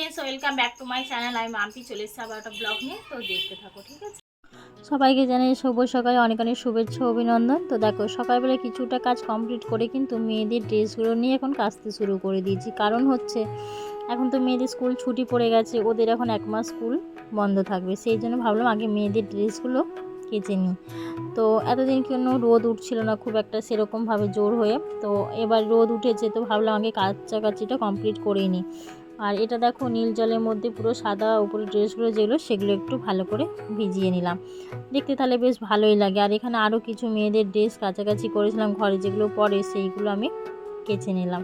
Welcome back to my channel আমি চলে এসেছি আবার একটা ব্লগ নিয়ে, তো দেখতে থাকো, ঠিক আছে? সবাইকে জানাই শুভ সকালে, অনেক অনেক শুভেচ্ছা, অভিনন্দন। তো দেখো, সকালবেলা কিছুটা কাজ কমপ্লিট করে কিন্তু মেয়েদের ড্রেসগুলো নিয়ে এখন কাচতে শুরু করে দিয়েছি। কারণ হচ্ছে, এখন তো মেয়েদের স্কুল ছুটি পড়ে গেছে, ওদের এখন এক মাস স্কুল বন্ধ থাকবে। সেই জন্য ভাবলাম আগে মেয়েদের ড্রেসগুলো কেচে নিই। তো এতদিন কোনো রোদ উঠছিল না, খুব একটা সেরকমভাবে জোর হয়ে। তো এবার রোদ উঠেছে, তো ভাবলাম আগে কাচাকাচিটা কমপ্লিট করেই নিই। আর এটা দেখো নীল জলের মধ্যে পুরো সাদা উপরে ড্রেসগুলো যেগুলো, সেগুলো একটু ভালো করে ভিজিয়ে নিলাম। দেখতে তাহলে বেশ ভালোই লাগে। আর এখানে আরও কিছু মেয়েদের ড্রেস কাছাকাছি করেছিলাম ঘরে, যেগুলো পরে সেইগুলো আমি কেচে নিলাম।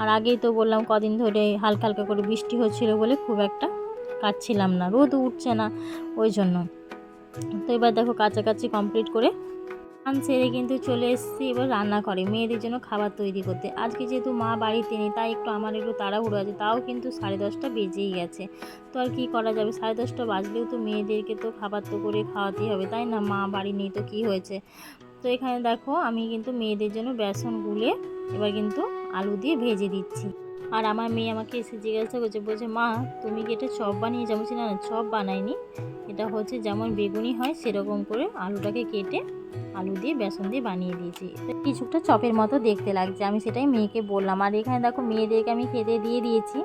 আর আগেই তো বললাম কদিন ধরে হালকা হালকা করে বৃষ্টি হচ্ছিল বলে খুব একটা কাটছিলাম না। রোদ উঠছে না, ওই জন্য। তো এবার দেখো কাছাকাছি কমপ্লিট করে স্নান সেরে কিন্তু চলে এসেছি, এবার রান্না করে। মেয়েদের জন্য খাবার তৈরি করতে। আজকে যেহেতু মা বাড়িতে নেই, তাই একটু আমার একটু তাড়াহুড়ো আছে। তাও কিন্তু সাড়ে দশটা বেজেই গেছে। তো আর কী করা যাবে? সাড়ে দশটা বাজলেও তো মেয়েদেরকে তো খাবার তো করে খাওয়াতেই হবে, তাই না? মা বাড়ি নেই তো কী হয়েছে? তো এখানে দেখো, আমি কিন্তু মেয়েদের জন্য বেসন গুলে এবার কিন্তু আলু দিয়ে ভেজে দিচ্ছি। আর আমার মেয়ে আমাকে এসে জিজ্ঞাসা করছে, বলছে, মা, তুমি কি এটা চপ বানিয়ে যেমন না না, চপ বানাইনি? এটা হচ্ছে যেমন বেগুনি হয়, সেরকম করে আলুটাকে কেটে আলু দিয়ে, বেসন দিয়ে বানিয়ে দিয়েছি। কিছুটা চপের মতো দেখতে লাগছে, আমি সেটাই মেয়েকে বললাম। আর এখানে দেখো, মেয়েদেরকে আমি খেতে দিয়ে দিয়েছি।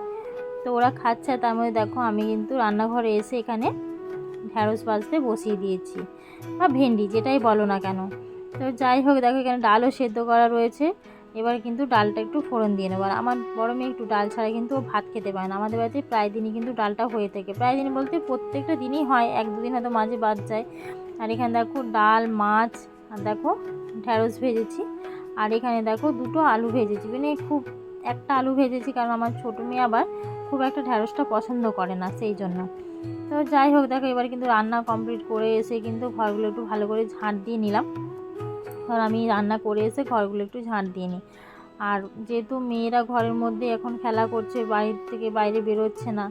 তো ওরা খাচ্ছে, তার মধ্যে দেখো, আমি কিন্তু রান্নাঘরে এসে এখানে ঢ্যাঁড়স বাজতে বসিয়ে দিয়েছি। বা ভেন্ডি, যেটাই বলো না কেন। তো যাই হোক, দেখো এখানে ডালও সেদ্ধ করা রয়েছে। এবার কিন্তু ডালটা একটু ফোড়ন দিয়ে নেব। আমার বড় মেয়ে একটু ডাল ছাড়া কিন্তু ভাত খেতে পারে না। আমাদের বাড়িতে প্রায় দিনই কিন্তু ডালটা হয়ে থাকে। প্রায় দিন বলতে প্রত্যেকটা দিনই হয়। এক দুদিন হয়তো মাঝে বাদ যায়। আর এখানে দেখো ডাল, মাছ, আর দেখো ঢ্যাঁড়স ভেজেছি। আর এখানে দেখো দুটো আলু ভেজেছি। মানে খুব একটা আলু ভেজেছি কারণ আমার ছোটো মেয়ে আবার খুব একটা ঢ্যাঁড়সটা পছন্দ করে না সেই জন্য। তো যাই হোক, দেখো এবার কিন্তু রান্না কমপ্লিট করে এসে কিন্তু ঘরগুলো একটু ভালো করে ঝাঁট দিয়ে নিলাম। কারণ আমি রান্না করে এসে ঘরগুলো একটু ঝাঁট দিয়ে নিই। আর যেহেতু মেয়েরা ঘরের মধ্যে এখন খেলা করছে বাড়ির থেকে বাইরে বেরোচ্ছে না,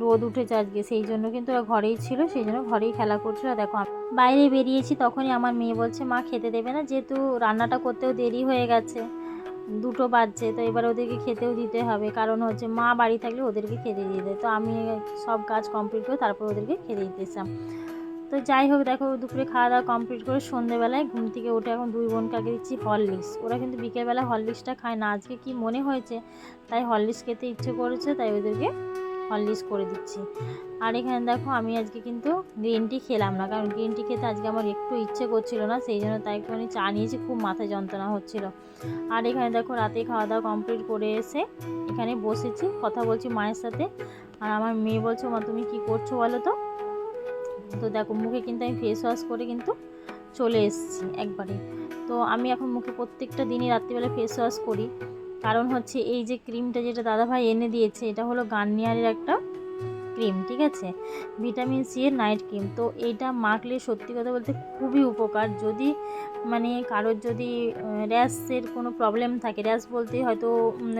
রোদ উঠেছে আজকে, সেই জন্য কিন্তু ওরা ঘরেই ছিল, সেই জন্য ঘরেই খেলা করছিল। দেখো, বাইরে বেরিয়েছি তখনই আমার মেয়ে বলছে, মা, খেতে দেবে না, যেহেতু রান্নাটা করতেও দেরি হয়ে গেছে, দুটো বাজছে, তো এবার ওদেরকে খেতেও দিতে হবে। কারণ হচ্ছে মা বাড়ি থাকলে ওদেরকে খেতে দিয়ে দেয়। তো আমি সব কাজ কমপ্লিট করে তারপর ওদেরকে খেতে দিতেছিলাম তো যাই হোক, দেখো দুপুরে খাওয়া দাওয়া কমপ্লিট করে সন্ধেবেলায় ঘুম থেকে উঠে এখন দুই বোনকে আগে দিচ্ছি হরলিক্স। ওরা কিন্তু বিকেলবেলা হরলিক্সটা খায় না। আজকে কি মনে হয়েছে? তাই হরলিক্স খেতে ইচ্ছে করেছে, তাই ওদেরকে হরলিক্স করে দিচ্ছি। আর এখানে দেখো, আমি আজকে কিন্তু গ্রিন টি খেলাম না, কারণ গ্রিন টি খেতে আজকে আমার একটু ইচ্ছে করছিল না, সেই জন্য তাই একটুখানি চা নিয়েছি, খুব মাথা যন্ত্রণা হচ্ছিল। আর এখানে দেখো, রাতে খাওয়া দাওয়া কমপ্লিট করে এসে এখানে বসেছি, কথা বলছি মায়ের সাথে। আর আমার মেয়ে বলছে, মা, তুমি কি করছ বলো তো? তো দেখো, মুখে কিন্তু আমি ফেস ওয়াশ করে কিন্তু চলে এসেছি একবারে। তো আমি এখন মুখে প্রত্যেকটা দিনই রাত্রিবেলা ফেস ওয়াশ করি। কারণ হচ্ছে এই যে ক্রিমটা যেটা দাদাভাই এনে দিয়েছে, এটা হলো গার্নিয়ারের একটা ক্রিম ঠিক আছে? ভিটামিন সি এর নাইট ক্রিম তো এইটা মাখলে সত্যি কথা বলতে খুবই উপকার। যদি মানে কারোর যদি র্যাশের কোনো প্রবলেম থাকে র্যাশ বলতে হয়তো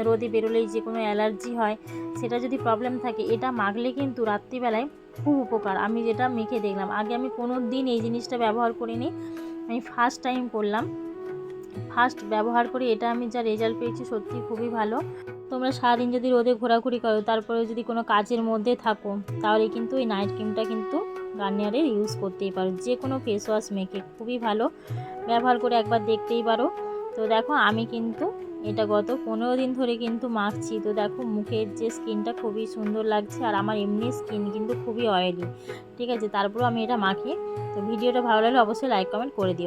রোদে বেরোলেই যে কোনো অ্যালার্জি হয়, সেটা যদি প্রবলেম থাকে, এটা মাখলে কিন্তু রাত্রিবেলায় খুব উপকার। আমি যেটা মেখে দেখলাম, আগে আমি কোনো দিন এই জিনিসটা ব্যবহার করিনি। আমি ফার্স্ট টাইম করলাম। ফার্স্ট ব্যবহার করে এটা আমি যা রেজাল্ট পেয়েছি সত্যি খুবই ভালো। তোমরা সারাদিন যদি রোদে ঘোরাঘুরি করো তারপরে যদি কোনো কাজের মধ্যে থাকো, তাহলে কিন্তু এই নাইট ক্রিমটা কিন্তু গার্নিয়ারের ইউজ করতেই পারো। যে কোনো ফেস ওয়াশ মেখে খুবই ভালো। ব্যবহার করে একবার দেখতেই পারো। তো দেখো, আমি কিন্তু এটা গত পনেরো দিন ধরে কিন্তু মাখছি। তো দেখো, মুখের যে স্কিনটা খুবই সুন্দর লাগছে আর আমার এমনি স্কিন কিন্তু খুবই অয়েলি ঠিক আছে, তারপরেও আমি এটা মাখি। তো ভিডিওটা ভালো লাগলে অবশ্যই লাইক কমেন্ট করে দিও।